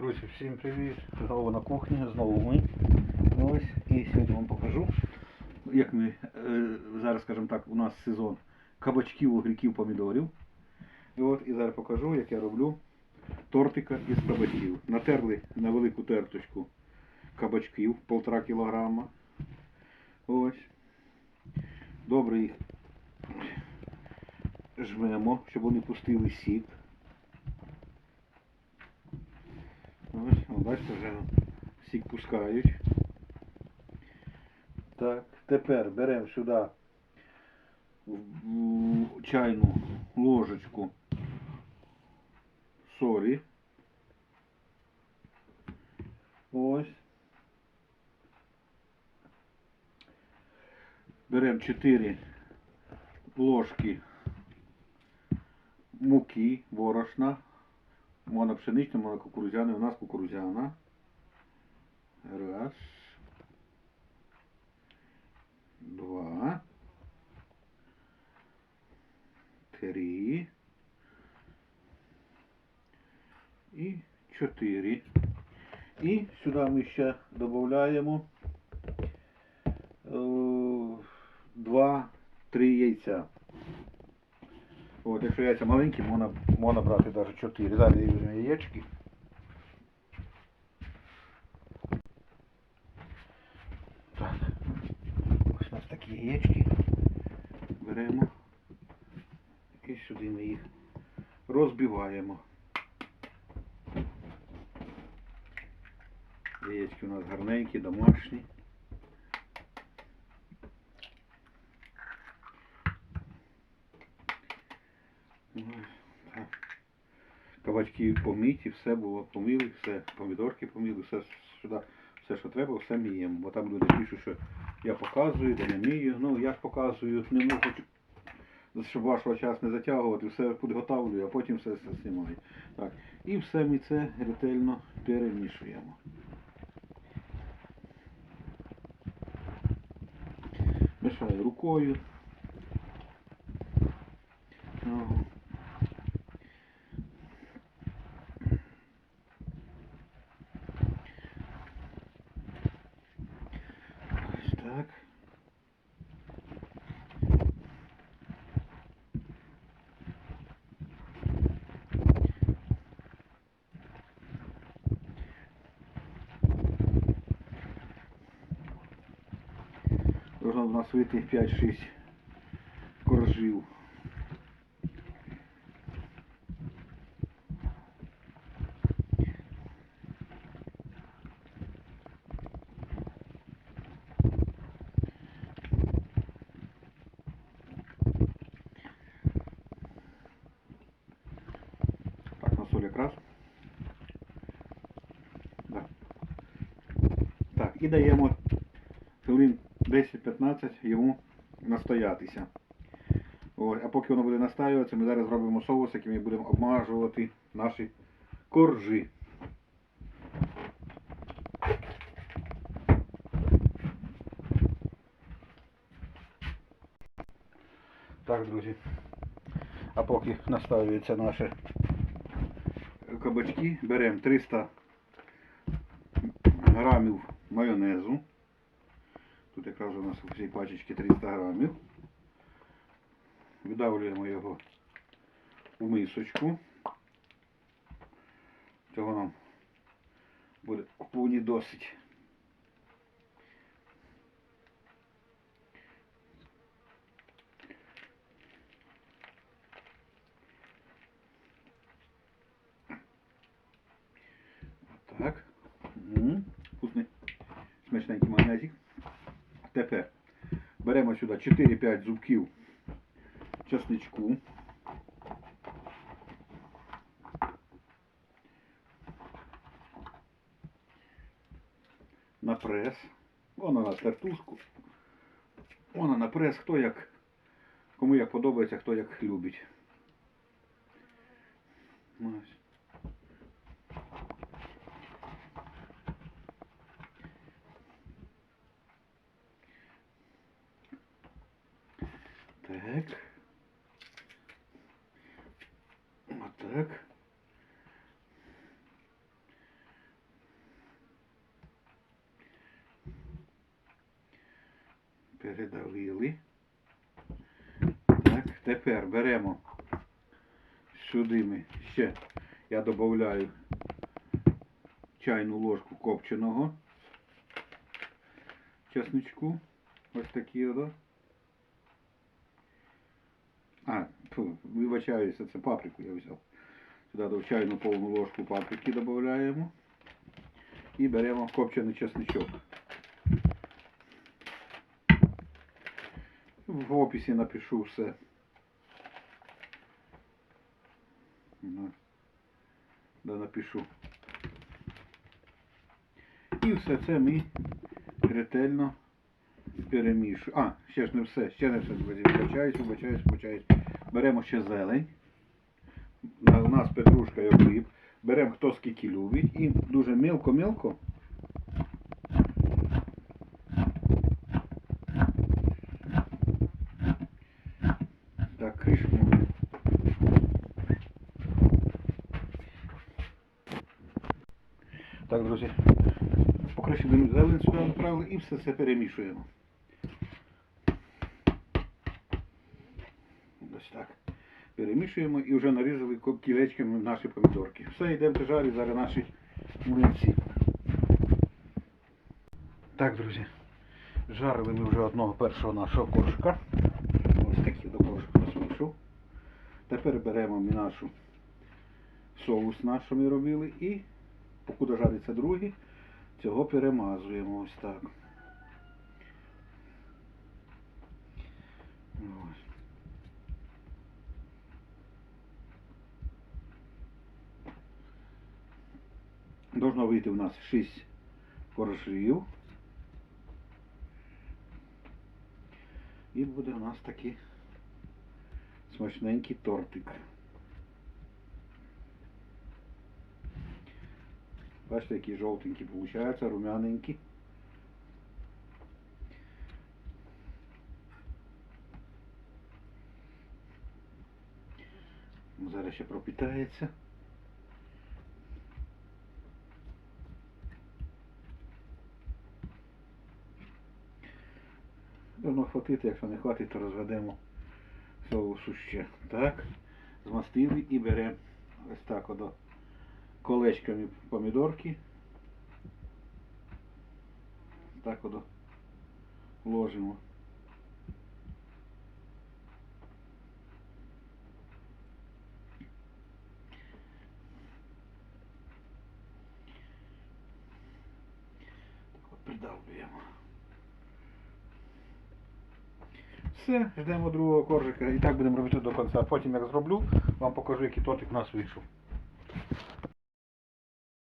Друзі, всім привіт! Знову на кухні, знову ми. Ось. І сьогодні вам покажу, як ми е, зараз, скажімо так, у нас сезон кабачків, огірків, помідорів. І от і зараз покажу, як я роблю тортика із кабачків. Натерли на велику терточку кабачків, 1,5 кілограма. Ось. Добре їх жмемо, щоб вони пустили сік. Ось, бачите, вже сік пускають. Так, тепер беремо сюди чайну ложечку солі. Ось. Беремо 4 ложки муки, борошна. Можна кукурудзяна. У нас кукурудзяна. Раз. Два. Три. І чотири. І сюди ми ще додаємо два-три яйця. От, якщо яйця маленькі, можна, можна брати навіть 4. Зараз я візьму яєчки. Так. Ось у нас такі яєчки. Беремо. І сюди ми їх розбиваємо. Яєчки у нас гарненькі, домашні. Ось так. Кабачки помиті, все було помили, все, помідорки помили, все сюди, все, що треба, все міємо. Бо там люди пишуть, що я показую, де не мію. Ну, я ж показую, не можу, щоб вашого час не затягувати, все підготовлюю, а потім все, знімаю. Так. І все ми це ретельно перемішуємо. Мішаю рукою. Так. Должно в нас вийти 5-6 коржів. Даємо хвилин 10-15 йому настоятися. Ось, а поки воно буде настоюватися, ми зараз зробимо соус, яким ми будемо обмажувати наші коржі. Так, друзі. А поки настоюються наші кабачки, беремо 300 грамів майонезу. Тут якраз у нас у цій пачечці 300 грамів. Видавлюємо його у мисочку. Цього нам буде повні досить. Так. М, Вкусний. Смачненький майонезик. Тепер беремо сюди 4-5 зубків чесничку. На прес. Воно на тертушку. Воно на прес, хто як, кому як подобається, хто як любить. Ось. Так. вот так. Передавили. Так, тепер беремо сюди ми ще я додаю чайну ложку копченого чесничку. Ось такі, да? А, фу, вибачаюся, це паприку я взяв. Сюди чайну повну ложку паприки додаємо. І беремо копчений чесничок. В описі напишу все. Ну, Да, напишу. І все це ми ретельно перемішуємо. А, ще ж не все, ще не все. Вибачаюсь, вибачаюсь, вибачаюсь. Беремо ще зелень. У нас петрушка і окріп. Беремо хто скільки любить і дуже мілко-мілко. Так, кришку. Так, друзі, покришили зелень сюди направили і все це перемішуємо. Ось так. Перемішуємо і вже нарізали кілечками наші помідорки. Все, йдемо жарити зараз наші млинці. Так, друзі, жарили ми вже одного першого нашого коржика. Ось такий до коржика нас. Тепер беремо ми нашу соус наш, що ми робили, і покуди жариться другий, цього перемазуємо ось так. Ось. Должно вийти у нас 6 коржів. І буде у нас такий смачненький тортик. Бачите, які жовтенькі получаються, румяненькі. Зараз ще пропитається. Воно хватить, якщо не хватить, то розведемо соусу ще. Так. Змастили і беремо ось так одо колечками помідорки. Так одо ложимо. Так от придавлюємо. Все, ждемо другого коржика і так будемо робити до кінця. Потім як зроблю, вам покажу, який тортик у нас вийшов.